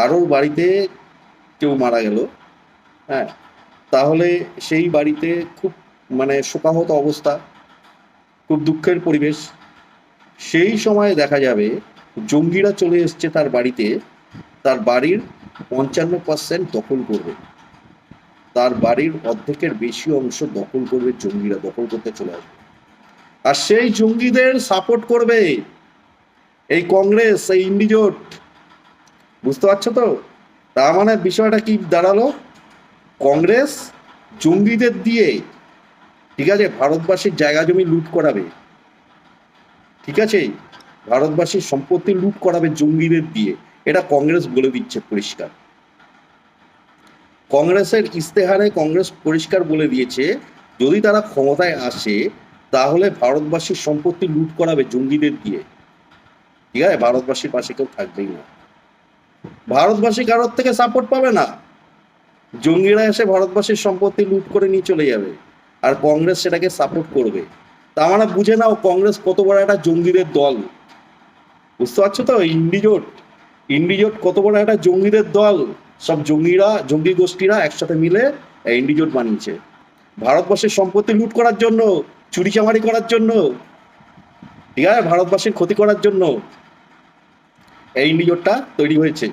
কারোর বাড়িতে কেউ মারা গেল হ্যাঁ তাহলে সেই বাড়িতে খুব মানে শোকাহত অবস্থা, খুব দুঃখের পরিবেশ। সেই সময় দেখা যাবে জঙ্গিরা চলে এসছে তার বাড়িতে, তার বাড়ির পঞ্চান্ন পার্সেন্ট দখল করবে। তার বাড়ির অর্ধেকের বেশি অংশ দখল করবে জঙ্গিরা, দখল করতে চলে আসবে। আর সেই জঙ্গিদের সাপোর্ট করবে এই কংগ্রেস, এই ইন্ডিজোট। বুঝতে পারছ তো? তার মানে বিষয়টা কি দাঁড়াল? কংগ্রেস জঙ্গিদের দিয়ে, ঠিক আছে, ভারতবাসীর জায়গা জমি লুট করাবে। ঠিক আছে? ভারতবাসীর সম্পত্তি লুট করাবে জঙ্গিদের দিয়ে। এটা কংগ্রেস বলে দিচ্ছে পরিষ্কার। কংগ্রেসের ইস্তেহারে কংগ্রেস পরিষ্কার বলে দিয়েছে, যদি তারা ক্ষমতায় আসে, তাহলে ভারতবাসীর সম্পত্তি লুট করাবে জঙ্গিদের দিয়ে। ঠিক আছে? ভারতবাসীর পাশে কেউ থাকবেই না। ভারতবাসী কারোর থেকে সাপোর্ট পাবে না। জঙ্গিরা এসে ভারতবাসীর সম্পত্তি লুট করে নিয়ে চলে যাবে আর কংগ্রেস সেটাকে সাপোর্ট করবে। তা আমরা বুঝে নাও, কংগ্রেস কত বড় একটা জঙ্গিদের দল। বুঝতে পারছ তো? ইন্ডিজোট ইন্ডিজোট কত বড় একটা জঙ্গিদের দল। সব জঙ্গিরা, জঙ্গি গোষ্ঠীরা একসাথে মিলে ইন্ডিজোট বানিয়েছে। ভারতবর্ষের সম্পত্তি লুট করার জন্য চুরি চামারি করার জন্য, ঠিক আছে? ভারতবাসীর ক্ষতি করার জন্য এই ইন্ডিজোটটা তৈরি হয়েছে।